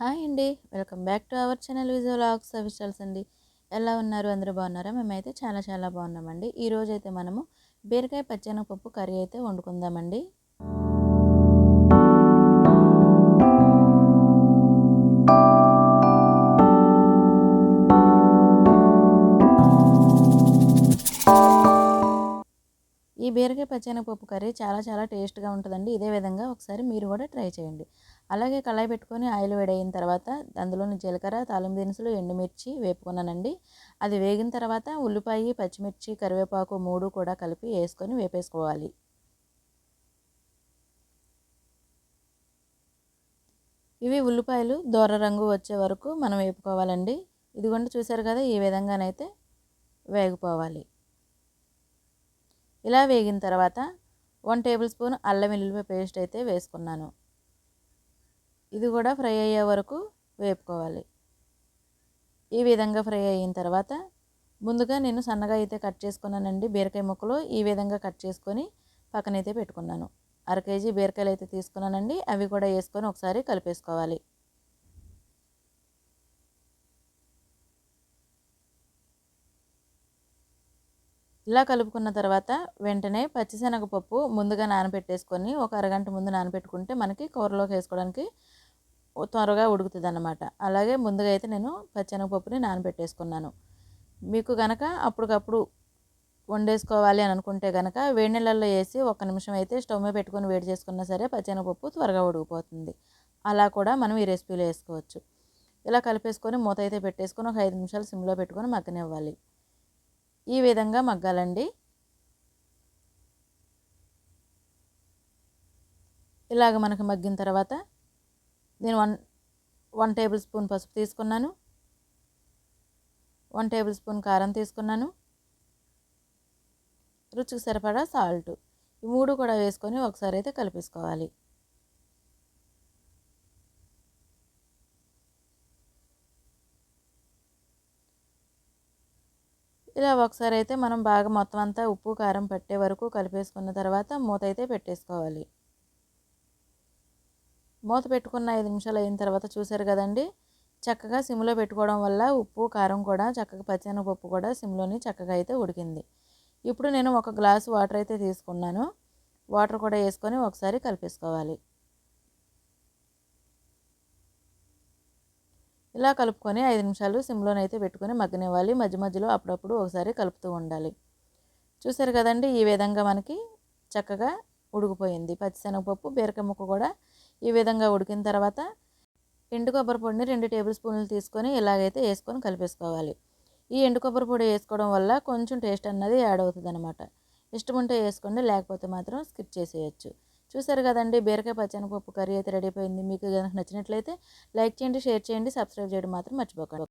Hi అండి. Welcome back to our channel visual aux officials అండి. ఎలా ఉన్నారు? అందరూ బాగున్నారా? మేమైతే చాలా చాలా బాగున్నామండి. ఈరోజు అయితే మనము బీరకాయ పచ్చెనగపప్పు కర్రీ అయితే వండుకుందామండి. ఈ బీరకాయ పచ్చెనగపప్పు కర్రీ చాలా చాలా టేస్ట్గా ఉంటుందండి. ఇదే విధంగా ఒకసారి మీరు కూడా ట్రై చేయండి. అలాగే కళాయి పెట్టుకొని ఆయిల్ వేడైన తర్వాత అందులోని జీలకర్ర తాలింపు దినుసులు ఎండుమిర్చి వేపుకున్నానండి. అది వేగిన తర్వాత ఉల్లిపాయ పచ్చిమిర్చి కరివేపాకు మూడు కూడా కలిపి వేసుకొని వేపేసుకోవాలి. ఇవి ఉల్లిపాయలు దోర రంగు వచ్చే వరకు మనం వేపుకోవాలండి. ఇదిగోండి చూసారు కదా ఈ విధంగానైతే వేగిపోవాలి. ఇలా వేగిన తర్వాత వన్ టేబుల్ స్పూన్ అల్లం వెల్లుల్లిపాయ పేస్ట్ అయితే వేసుకున్నాను. ఇది కూడా ఫ్రై అయ్యే వరకు వేపుకోవాలి. ఈ విధంగా ఫ్రై అయిన తర్వాత ముందుగా నేను సన్నగా అయితే కట్ చేసుకున్నానండి బీరకాయ ముక్కలు. ఈ విధంగా కట్ చేసుకొని పక్కనైతే పెట్టుకున్నాను. అర కేజీ బీరకాయలు అయితే తీసుకున్నానండి. అవి కూడా వేసుకొని ఒకసారి కలిపేసుకోవాలి. ఇలా కలుపుకున్న తర్వాత వెంటనే పచ్చిశనగపప్పు ముందుగా నానబెట్టేసుకొని ఒక అరగంట ముందు నానబెట్టుకుంటే మనకి కూరలోకి వేసుకోవడానికి త్వరగా ఉడుకుతుంది అన్నమాట అలాగే ముందుగా అయితే నేను పచ్చెనగపప్పుని నానబెట్టేసుకున్నాను. మీకు కనుక అప్పటికప్పుడు వండేసుకోవాలి అని అనుకుంటే కనుక వేడి నీళ్ళల్లో వేసి ఒక నిమిషం అయితే స్టవ్ మీద పెట్టుకొని వేడి చేసుకున్నా సరే పచ్చెనగపప్పు త్వరగా ఉడికిపోతుంది. అలా కూడా మనం ఈ రెసిపీలో వేసుకోవచ్చు. ఇలా కలిపేసుకొని మూత అయితే పెట్టేసుకొని ఒక ఐదు నిమిషాలు సిమ్లో పెట్టుకొని మగ్గనివ్వాలి. ఈ విధంగా మగ్గాలండి. ఇలాగ మనకు మగ్గిన తర్వాత నేను వన్ వన్ టేబుల్ స్పూన్ పసుపు తీసుకున్నాను. వన్ టేబుల్ స్పూన్ కారం తీసుకున్నాను. రుచికి సరిపడా సాల్ట్ ఈ మూడు కూడా వేసుకొని ఒకసారి అయితే కలిపేసుకోవాలి. ఇలా ఒకసారి అయితే మనం బాగా మొత్తం అంతా ఉప్పు కారం పట్టే వరకు కలిపేసుకున్న తర్వాత మూత అయితే పెట్టేసుకోవాలి. మూత పెట్టుకున్న ఐదు నిమిషాలు అయిన తర్వాత చూశారు కదండి చక్కగా సిమ్లో పెట్టుకోవడం వల్ల ఉప్పు కారం కూడా చక్కగా పచ్చెనగపప్పు కూడా సిమ్లోని చక్కగా అయితే ఉడికింది. ఇప్పుడు నేను ఒక గ్లాసు వాటర్ అయితే తీసుకున్నాను. వాటర్ కూడా వేసుకొని ఒకసారి కలిపేసుకోవాలి. ఇలా కలుపుకొని ఐదు నిమిషాలు సిమ్లోనైతే పెట్టుకొని మగ్గనివ్వాలి. మధ్య మధ్యలో అప్పుడప్పుడు ఒకసారి కలుపుతూ ఉండాలి. చూసారు కదండి ఈ విధంగా మనకి చక్కగా ఉడికిపోయింది. పచ్చిశనగపప్పు బీరకాయ ముక్క కూడా ఈ విధంగా ఉడికిన తర్వాత ఎండు కొబ్బరి పొడిని రెండు టేబుల్ స్పూన్లు తీసుకొని ఇలాగైతే వేసుకొని కలిపేసుకోవాలి. ఈ ఎండు కొబ్బరి పొడి వేసుకోవడం వల్ల కొంచెం టేస్ట్ అన్నది యాడ్ అవుతుంది అనమాట ఇష్టం ఉంటే వేసుకోండి లేకపోతే మాత్రం స్కిప్ చేసేయచ్చు. చూసారు కదండి బీరకాయ పచ్చనిపప్పు కర్రీ అయితే రెడీ అయిపోయింది. మీకు కనుక నచ్చినట్లయితే లైక్ చేయండి షేర్ చేయండి సబ్స్క్రైబ్ చేయడం మాత్రం మర్చిపోకండి.